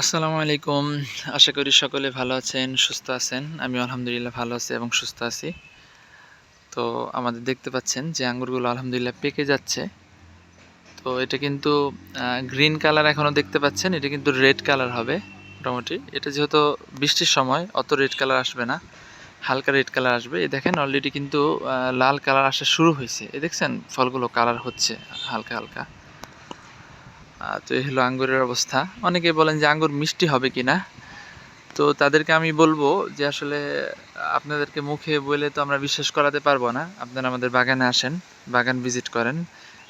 আসসালামু আলাইকুম। আশা করি সকলে ভালো আছেন, সুস্থ আছেন। আমি আলহামদুলিল্লাহ ভালো আছি এবং সুস্থ আছি। তো আমাদের দেখতে পাচ্ছেন যে আঙ্গুরগুলো আলহামদুলিল্লাহ পেকে যাচ্ছে। তো এটা কিন্তু গ্রিন কালার এখনও দেখতে পাচ্ছেন, এটা কিন্তু রেড কালার হবে মোটামুটি। এটা যেহেতু বৃষ্টির সময়, অত রেড কালার আসবে না। হালকা রেড কালার আসবে। এই দেখেন অলরেডি কিন্তু লাল কালার আসা শুরু হয়েছে। এ দেখছেন, ফলগুলো কালার হচ্ছে হালকা হালকা। তো এই হলো আঙ্গুরের অবস্থা। অনেকে বলেন যে আঙ্গুর মিষ্টি হবে কি না? তো তাদেরকে আমি বলব যে আসলে, আপনাদেরকে মুখে বলে তো আমরা বিশ্বাস করাতে পারব না। আপনারা আমাদের বাগানে আসেন, বাগান ভিজিট করেন।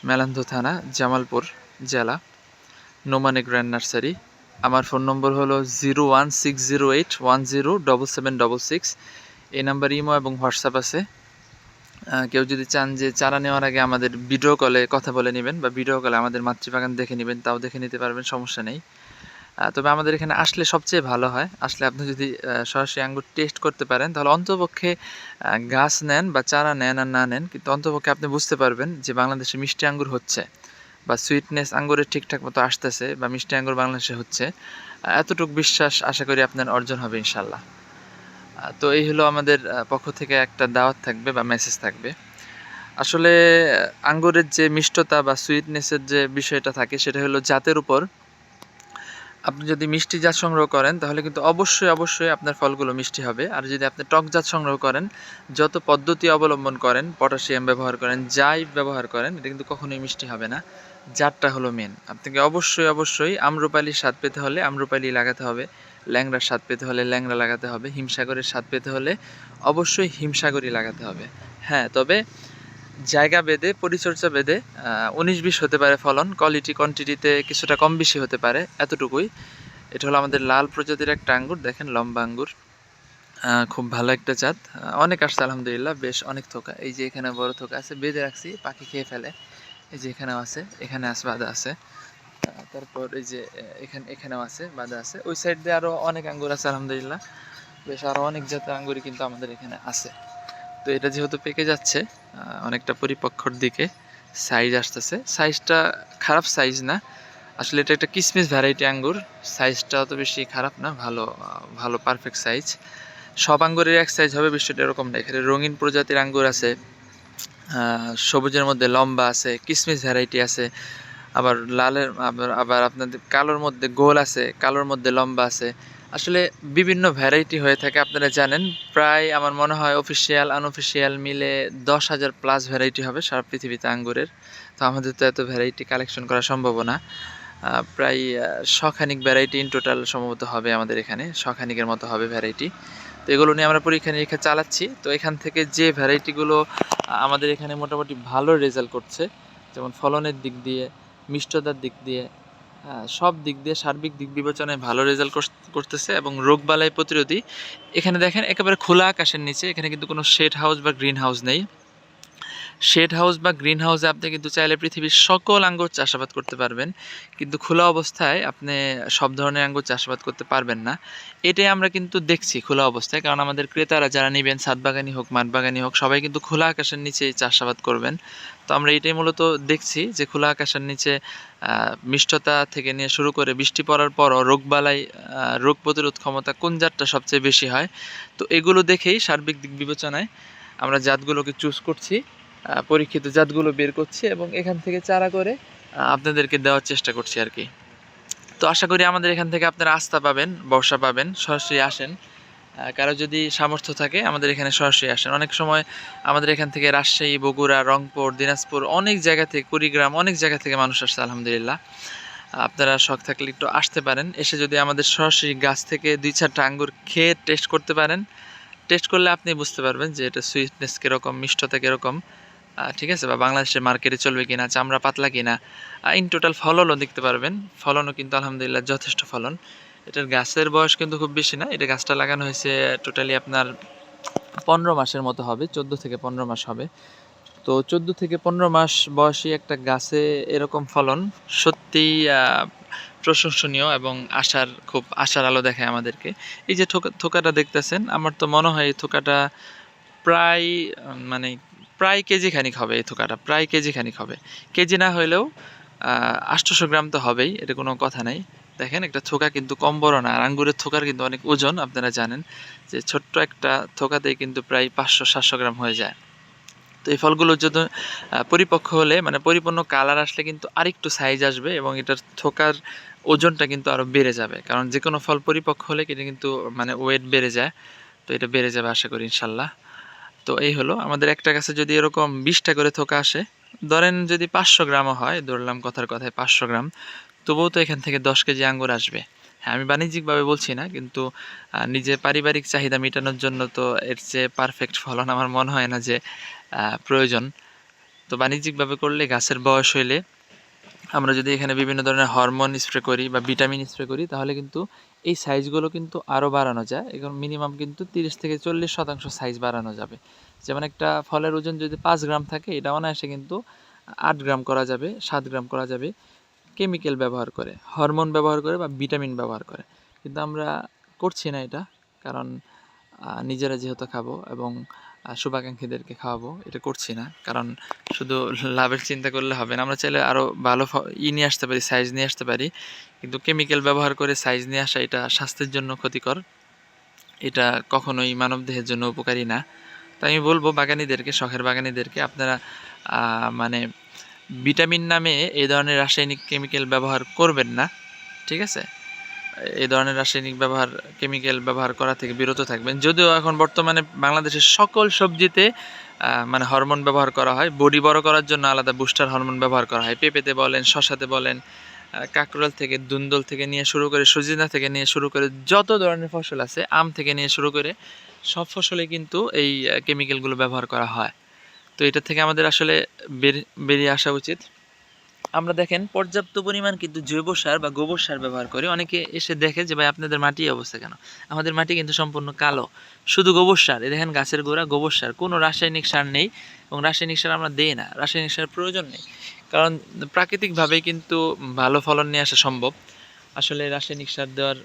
মেলান্ধ থানা, জামালপুর জেলা, নোমানে গ্র্যান্ড নার্সারি। আমার ফোন নম্বর হলো zero one six zero eight one zero double seven double six. এই নাম্বার ইমো এবং হোয়াটসঅ্যাপ আছে। কেউ যদি চান যে চারা নেওয়ার আগে আমাদের ভিডিও কলে কথা বলে নেবেন বা ভিডিও কলে আমাদের মাতৃবাগান দেখে নেবেন, তাও দেখে নিতে পারবেন, সমস্যা নেই। তবে আমাদের এখানে আসলে সবচেয়ে ভালো হয়, আসলে আপনি যদি সরাসরি আঙ্গুর টেস্ট করতে পারেন, তাহলে অন্তপক্ষে গাছ নেন বা চারা নেন আর না নেন, কিন্তু অন্তপক্ষে আপনি বুঝতে পারবেন যে বাংলাদেশে মিষ্টি আঙ্গুর হচ্ছে বা সুইটনেস আঙ্গুরের ঠিকঠাক মতো আসতেছে বা মিষ্টি আঙ্গুর বাংলাদেশে হচ্ছে। এতটুকু বিশ্বাস আশা করি আপনার অর্জন হবে, ইনশাল্লাহ। তো এই হলো আমাদের পক্ষ থেকে একটা দাওয়াত থাকবে বা মেসেজ থাকবে। আসলে আঙ্গুরের যে মিষ্টতা বা সুইটনেসের যে বিষয়টা থাকে, সেটা হলো জাতের উপর। আপনি যদি মিষ্টি জাত সংগ্রহ করেন, তাহলে কিন্তু অবশ্যই অবশ্যই আপনার ফলগুলো মিষ্টি হবে। আর যদি আপনি টক জাত সংগ্রহ করেন, যত পদ্ধতি অবলম্বন করেন, পটাশিয়াম ব্যবহার করেন, যাই ব্যবহার করেন, এটা কিন্তু কখনোই মিষ্টি হবে না। জাতটা হলো মেন আপনাকে অবশ্যই অবশ্যই আম্রপালির স্বাদ পেতে হলে আম্রপালি লাগাতে হবে। ল্যাংড়ার স্বাদ পেতে হলে ল্যাংড়া লাগাতে হবে, হিমসাগরের স্বাদ পেতে হলে অবশ্যই হিমসাগরই লাগাতে হবে। হ্যাঁ তবে জায়গা বেদে পরিচর্যা বেদে উনিশ বিশ হতে পারে ফলন কোয়ালিটি কোয়ান্টিটিতে কিছুটা কম বেশি হতে পারে, এতটুকুই। এটা হলো আমাদের লাল প্রজাতির একটা আঙ্গুর, দেখেন লম্বা আঙ্গুর। খুব ভালো একটা জাত। অনেক আসছে, আলহামদুলিল্লাহ, বেশ অনেক থোকা। এই যে এখানে বড় থোকা আছে, বেঁধে রাখছি, পাখি খেয়ে ফেলে। এই যে এখানেও আছে, এখানে আছে, বাঁধা আছে। তারপর এই যে এখানে এখানেও আছে, বাঁধা আছে। ওই সাইড দিয়ে আরও অনেক আঙ্গুর আছে, আলহামদুলিল্লাহ। বেশ আরও অনেক জাতের আঙ্গুরই কিন্তু আমাদের এখানে আছে। তো এটা যেহেতু পেকে যাচ্ছে অনেকটা পরিপক্ষর দিকে সাইজ আসতেছে। সাইজটা খারাপ সাইজ না। আসলে এটা একটা কিসমিস ভ্যারাইটি আঙ্গুর। সাইজটা অত বেশি খারাপ না, ভালো ভালো পারফেক্ট সাইজ সব আঙ্গুরের এক সাইজ হবে, বিষয়টা এরকম না। এখানে রঙিন প্রজাতির আঙ্গুর আছে সবুজের মধ্যে লম্বা আছে, কিসমিস ভ্যারাইটি আছে। আবার লালের, আবার আবার আপনাদের কালোর মধ্যে গোল আছে, কালোর মধ্যে লম্বা আছে। আসলে বিভিন্ন ভ্যারাইটি হয়ে থাকে, আপনারা জানেন। প্রায় আমার মনে হয় অফিসিয়াল আনঅফিসিয়াল মিলে দশ হাজার প্লাস ভ্যারাইটি হবে সারা পৃথিবীতে আঙ্গুরের। তো আমাদের তো এত ভ্যারাইটি কালেকশন করা সম্ভব না। প্রায় শখানিক ভ্যারাইটি ইন টোটাল সম্ভবত হবে আমাদের এখানে। শখানিকের মতো হবে ভ্যারাইটি তো এগুলো নিয়ে আমরা পরীক্ষা নিরীক্ষা চালাচ্ছি। তো এখান থেকে যে ভ্যারাইটিগুলো আমাদের এখানে মোটামুটি ভালো রেজাল্ট করছে, যেমন ফলনের দিক দিয়ে মিষ্টতার দিক দিয়ে সব দিক দিয়ে সার্বিক দিক বিবেচনায় ভালো রেজাল্ট করতেছে এবং রোগবালাই প্রতিরোধী। এখানে দেখেন একেবারে খোলা আকাশের নিচে, এখানে কিন্তু কোনো শেড হাউস বা গ্রিন হাউস নেই। শেড হাউস বা গ্রিন হাউসে আপনি কিন্তু চাইলে পৃথিবীর সকল আঙ্গুর চাষাবাদ করতে পারবেন। কিন্তু খোলা অবস্থায় আপনি সব ধরনের আঙ্গুর চাষাবাদ করতে পারবেন না। এটাই আমরা কিন্তু দেখছি খোলা অবস্থায়, কারণ আমাদের ক্রেতারা যারা নেবেন সাত বাগানি হোক মাঠ বাগানি হোক, সবাই কিন্তু খোলা আকাশের নিচেই চাষাবাদ করবেন। তো আমরা এটাই মূলত দেখছি যে খোলা আকাশের নিচে মিষ্টতা থেকে নিয়ে শুরু করে বৃষ্টি পড়ার পরও রোগবালাই রোগ প্রতিরোধ ক্ষমতা কোন জাতটা সবচেয়ে বেশি হয়? তো এগুলো দেখেই সার্বিক দিক বিবেচনায় আমরা জাতগুলোকে চুজ করছি পরীক্ষিত জাতগুলো বের করছি এবং এখান থেকে চারা করে আপনাদেরকে দেওয়ার চেষ্টা করছি আর কি। তো আশা করি আমাদের এখান থেকে আপনারা আস্থা পাবেন বর্ষা পাবেন, সরাসরি আসেন। কারও যদি সামর্থ্য থাকে, আমাদের এখানে সরাসরি আসেন। অনেক সময় আমাদের এখান থেকে রাজশাহী, বগুড়া, রংপুর, দিনাজপুর অনেক জায়গা থেকে, কুড়িগ্রাম অনেক জায়গা থেকে মানুষ আসছে, আলহামদুলিল্লাহ। আপনারা শখ থাকলে একটু আসতে পারেন। এসে যদি আমাদের সরাসরি গাছ থেকে দুই চারটা আঙ্গুর খেয়ে টেস্ট করতে পারেন টেস্ট করলে আপনি বুঝতে পারবেন যে এটা সুইটনেস কীরকম, মিষ্টতা কীরকম ঠিক আছে? বা বাংলাদেশের মার্কেটে চলবে কিনা, চামড়া পাতলা কিনা ইন টোটাল ফলনও দেখতে পারবেন। ফলনও কিন্তু আলহামদুলিল্লাহ যথেষ্ট ফলন। এটার গাছের বয়স কিন্তু খুব বেশি না। এটা গাছটা লাগানো হয়েছে টোটালি আপনার পনেরো মাসের মতো হবে, চোদ্দ থেকে পনেরো মাস হবে। তো চোদ্দ থেকে পনেরো মাস বয়সী একটা গাছে এরকম ফলন সত্যিই প্রশংসনীয় এবং আশার খুব, আশার আলো দেখায় আমাদেরকে। এই যে থোকা, থোকাটা দেখতেছেন, আমার তো মনে হয় এই থোকাটা প্রায় মানে প্রায় কেজি খানিক হবে এই থোকাটা, প্রায় কেজি খানিক হবে। কেজি না হলেও আটশোশো গ্রাম তো হবেই, এটা কোনো কথা নাই। দেখেন, একটা থোকা কিন্তু কম বড় না, আর আঙ্গুরের থোকার কিন্তু অনেক ওজন, আপনারা জানেন যে ছোট্ট একটা থোকাতেই কিন্তু প্রায় পাঁচশো, সাতশো গ্রাম হয়ে যায়। তো এই ফলগুলো যদি পরিপক্ক হলে মানে পরিপূর্ণ কালার আসলে কিন্তু আরেকটু সাইজ আসবে এবং এটার থোকার ওজনটা কিন্তু আরও বেড়ে যাবে। কারণ যে কোনো ফল পরিপক্ক হলে এটা কিন্তু মানে ওয়েট বেড়ে যায়। তো এটা বেড়ে যাবে আশা করি, ইনশাল্লাহ। তো এই হলো, আমাদের একটা গাছে যদি এরকম বিশটা করে থোকা আসে ধরেন যদি পাঁচশো গ্রামও হয়, ধরলাম কথার কথায় পাঁচশো গ্রাম, তবুও তো এখান থেকে দশ কেজি আঙ্গুর আসবে। হ্যাঁ আমি বাণিজ্যিকভাবে বলছি না, কিন্তু নিজে পারিবারিক চাহিদা মেটানোর জন্য তো এর চেয়ে পারফেক্ট ফলন আমার মনে হয় না যে প্রয়োজন। তো বাণিজ্যিকভাবে করলে গাছের বয়স হইলে আমরা যদি এখানে বিভিন্ন ধরনের হরমোন স্প্রে করি বা ভিটামিন স্প্রে করি, তাহলে কিন্তু এই সাইজগুলো কিন্তু আরও বাড়ানো যায়। এখন মিনিমাম কিন্তু তিরিশ থেকে চল্লিশ শতাংশ সাইজ বাড়ানো যাবে। যেমন একটা ফলের ওজন যদি পাঁচ গ্রাম থাকে, এটা অনায়াসে কিন্তু আট গ্রাম করা যাবে, সাত গ্রাম করা যাবে কেমিক্যাল ব্যবহার করে হরমোন ব্যবহার করে বা ভিটামিন ব্যবহার করে। কিন্তু আমরা করছি না এটা, কারণ নিজেরা যেহেতু খাব এবং শুভাকাঙ্ক্ষীদেরকে খাওয়াবো। এটা করছি না, কারণ শুধু লাভের চিন্তা করলে হবে না। আমরা চাইলে আরও ভালো ই নিয়ে আসতে পারি সাইজ নিয়ে আসতে পারি। কিন্তু কেমিক্যাল ব্যবহার করে সাইজ নিয়ে আসা এটা স্বাস্থ্যের জন্য ক্ষতিকর। এটা কখনোই মানব দেহের জন্য উপকারী না। তাই আমি বলব, বাগানিদেরকে, শখের বাগানিদেরকে, আপনারা মানে ভিটামিন নামে এই ধরনের রাসায়নিক কেমিক্যাল ব্যবহার করবেন না, ঠিক আছে? এই ধরনের রাসায়নিক ব্যবহার কেমিক্যাল ব্যবহার করা থেকে বিরত থাকবেন। যদিও এখন বর্তমানে বাংলাদেশের সকল সবজিতে মানে হরমোন ব্যবহার করা হয়। বডি বড় করার জন্য আলাদা বুস্টার হরমোন ব্যবহার করা হয়। পেঁপেতে বলেন শশাতে বলেন কাঁকরোল থেকে, দুন্দল থেকে নিয়ে শুরু করে, সজিনা থেকে নিয়ে শুরু করে, যত ধরনের ফসল আছে, আম থেকে নিয়ে শুরু করে, সব ফসলে কিন্তু এই কেমিক্যালগুলো ব্যবহার করা হয়। তো এটা থেকে আমাদের আসলে বের- বেরিয়ে আসা উচিত। আমরা দেখেন, পর্যাপ্ত পরিমাণ কিন্তু জৈব সার বা গোবর সার ব্যবহার করি। অনেকে এসে দেখে যে, ভাই, আপনাদের মাটি অবস্থা কেন? আমাদের মাটি কিন্তু সম্পূর্ণ কালো। শুধু গোবর সার এ দেখেন গাছের গোড়া গোবর সার। কোনো রাসায়নিক সার নেই এবং রাসায়নিক সার আমরা দেই না। রাসায়নিক সার প্রয়োজন নেই। কারণ প্রাকৃতিকভাবেই কিন্তু ভালো ফলন নিয়ে আসা সম্ভব। আসলে রাসায়নিক সার দেওয়ার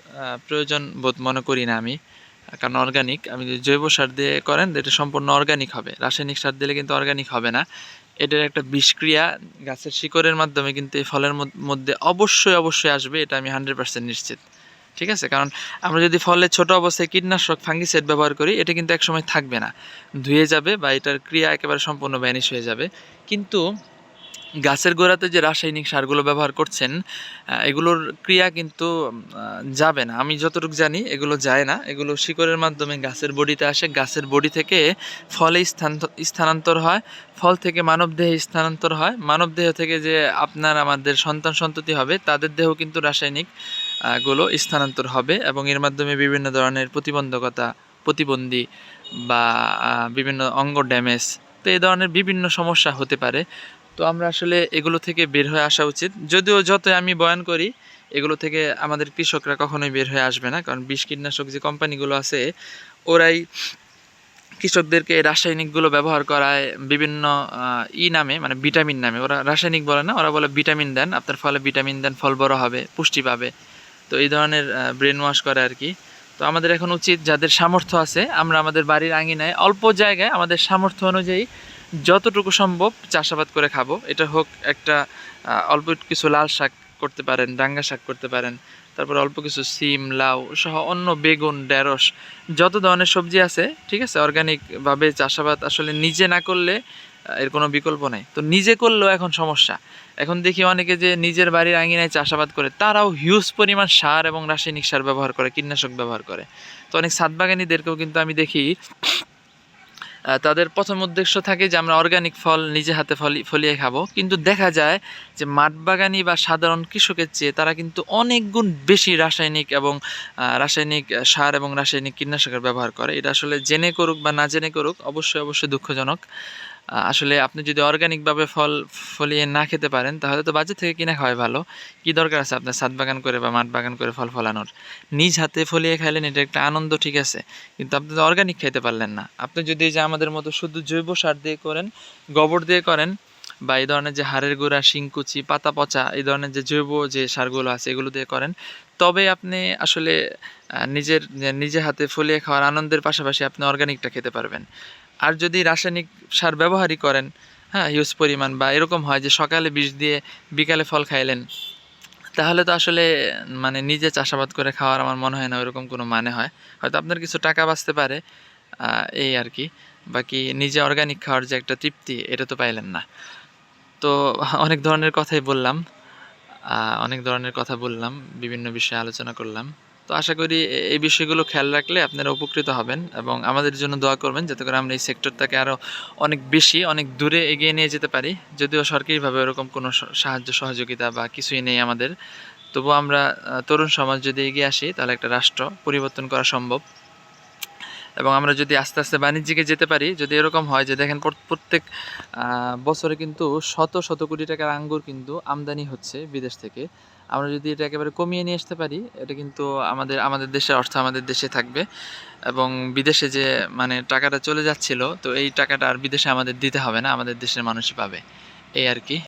প্রয়োজন বোধ মনে করি না আমি। কারণ অর্গানিক আমি যদি জৈব সার দিয়ে করেন, এটা সম্পূর্ণ অর্গানিক হবে। রাসায়নিক সার দিলে কিন্তু অর্গানিক হবে না। এটার একটা বিষক্রিয়া গাছের শিকড়ের মাধ্যমে কিন্তু এই ফলের মধ্যে অবশ্যই অবশ্যই আসবে, এটা আমি হান্ড্রেড পার্সেন্ট নিশ্চিত। ঠিক আছে? কারণ আমরা যদি ফলে ছোট অবস্থায় কীটনাশক, ফাঙ্গিসাইড ব্যবহার করি, এটা কিন্তু একসময় থাকবে না। ধুয়ে যাবে বা এটার ক্রিয়া একেবারে সম্পূর্ণ ব্যানিশ হয়ে যাবে। কিন্তু গাছের গোড়াতে যে রাসায়নিক সারগুলো ব্যবহার করছেন এগুলোর ক্রিয়া কিন্তু যাবে না। আমি যতটুকু জানি, এগুলো যায় না। এগুলো শিকড়ের মাধ্যমে গাছের বডিতে আসে। গাছের বডি থেকে ফলে স্থান, স্থানান্তর হয়। ফল থেকে মানব দেহে স্থানান্তর হয়। মানব দেহ থেকে যে আপনার আমাদের সন্তান সন্ততি হবে, তাদের দেহ কিন্তু রাসায়নিকগুলো স্থানান্তর হবে এবং এর মাধ্যমে বিভিন্ন ধরনের প্রতিবন্ধকতা, প্রতিবন্ধী বা বিভিন্ন অঙ্গ ড্যামেজ তো এই ধরনের বিভিন্ন সমস্যা হতে পারে। তো আমরা আসলে এগুলো থেকে বের হয়ে আসা উচিত। যদিও যত আমি বয়ান করি, এগুলো থেকে আমাদের কৃষকরা কখনোই বের হয়ে আসবে না, কারণ বিষ কীটনাশক যে কোম্পানিগুলো আছে, ওরাই কৃষকদেরকে রাসায়নিকগুলো ব্যবহার করায় বিভিন্ন ই নামে মানে ভিটামিন নামে। ওরা রাসায়নিক বলে না, ওরা বলে ভিটামিন দেন, আপনার ফলে ভিটামিন দেন, ফল বড় হবে, পুষ্টি পাবে। তো এই ধরনের ব্রেন ওয়াশ করে আর কি। তো আমাদের এখন উচিত যাদের সামর্থ্য আছে, আমরা আমাদের বাড়ির আঙিনায় অল্প জায়গায় আমাদের সামর্থ্য অনুযায়ী যতটুকু সম্ভব চাষাবাদ করে খাব। এটা হোক একটা অল্প কিছু লাল শাক করতে পারেন, ডাঙ্গা শাক করতে পারেন, তারপর অল্প কিছু সিম, লাউ সহ অন্য বেগুন, ঢেঁড়স, যত ধরনের সবজি আছে, ঠিক আছে অর্গানিকভাবে চাষাবাদ আসলে নিজে না করলে এর কোনো বিকল্প নাই। তো নিজে করলেও এখন সমস্যা। এখন দেখি অনেকে যে নিজের বাড়ির আঙিনায় চাষাবাদ করে, তারাও হিউজ পরিমাণ সার এবং রাসায়নিক সার ব্যবহার করে, কীটনাশক ব্যবহার করে। তো অনেক সাতবাগানিদেরকেও কিন্তু আমি দেখি তাদের প্রথম উদ্দেশ্য থাকে যে আমরা অর্গানিক ফল নিজে হাতে ফলি ফলিয়ে খাব। কিন্তু দেখা যায় যে মাঠবাগানি বা সাধারণ কৃষকের চেয়ে তারা কিন্তু অনেক গুণ বেশি রাসায়নিক এবং রাসায়নিক সার এবং রাসায়নিক কীটনাশকের ব্যবহার করে। এটা আসলে জেনে করুক বা না জেনে করুক, অবশ্যই অবশ্যই দুঃখজনক। আসলে আপনি যদি অর্গানিকভাবে ফল, ফলিয়ে না খেতে পারেন, তাহলে তো বাজার থেকে কিনে খাওয়াই ভালো। কি দরকার আছে আপনার ছাদ বাগান করে বা মাঠ বাগান করে ফল ফলানোর? নিজ হাতে ফলিয়ে খাইলেন, এটা একটা আনন্দ, ঠিক আছে। কিন্তু আপনি তো অর্গানিক খাইতে পারলেন না। আপনি যদি যে আমাদের মতো শুধু জৈব সার দিয়ে করেন, গোবর দিয়ে করেন, বা এই ধরনের যে হাড়ের গুঁড়া, শিংকুচি, পাতা পচা, এই ধরনের যে জৈব যে সারগুলো আছে, এগুলো দিয়ে করেন, তবে আপনি আসলে নিজের, নিজে হাতে ফলিয়ে খাওয়ার আনন্দের পাশাপাশি আপনি অর্গানিকটা খেতে পারবেন। আর যদি রাসায়নিক সার ব্যবহারই করেন হ্যাঁ হিউজ পরিমাণ বা এরকম হয় যে সকালে বিষ দিয়ে বিকালে ফল খাইলেন, তাহলে তো আসলে মানে নিজে চাষাবাদ করে খাওয়ার আমার মনে হয় না ওইরকম কোনো মানে হয়। হয়তো আপনার কিছু টাকা বাঁচতে পারে এই আর কি। বাকি নিজে অর্গানিক খাওয়ার যে একটা তৃপ্তি, এটা তো পাইলেন না। তো অনেক ধরনের কথাই বললাম অনেক ধরনের কথা বললাম, বিভিন্ন বিষয়ে আলোচনা করলাম। তো আশা করি এই বিষয়গুলো খেয়াল রাখলে আপনারা উপকৃত হবেন এবং আমাদের জন্য দোয়া করবেন যাতে করে আমরা এই সেক্টরটাকে আরও অনেক বেশি, অনেক দূরে এগিয়ে নিয়ে যেতে পারি। যদিও সরকারিভাবে ওরকম কোনো সাহায্য, সহযোগিতা বা কিছুই নেই আমাদের। তবুও আমরা তরুণ সমাজ যদি এগিয়ে আসি, তাহলে একটা রাষ্ট্র পরিবর্তন করা সম্ভব। এবং আমরা যদি আস্তে আস্তে বাণিজ্যিকে যেতে পারি, যদি এরকম হয় যে দেখেন প্রত- প্রত্যেক বছরে কিন্তু শত শত কোটি টাকার আঙ্গুর কিন্তু আমদানি হচ্ছে বিদেশ থেকে। আমরা যদি এটা একেবারে কমিয়ে নিয়ে আসতে পারি, এটা কিন্তু আমাদের আমাদের দেশের অর্থ আমাদের দেশে থাকবে। এবং বিদেশে যে মানে টাকাটা চলে যাচ্ছিল, তো এই টাকাটা আর বিদেশে আমাদের দিতে হবে না, আমাদের দেশের মানুষই পাবে। এই আর কি।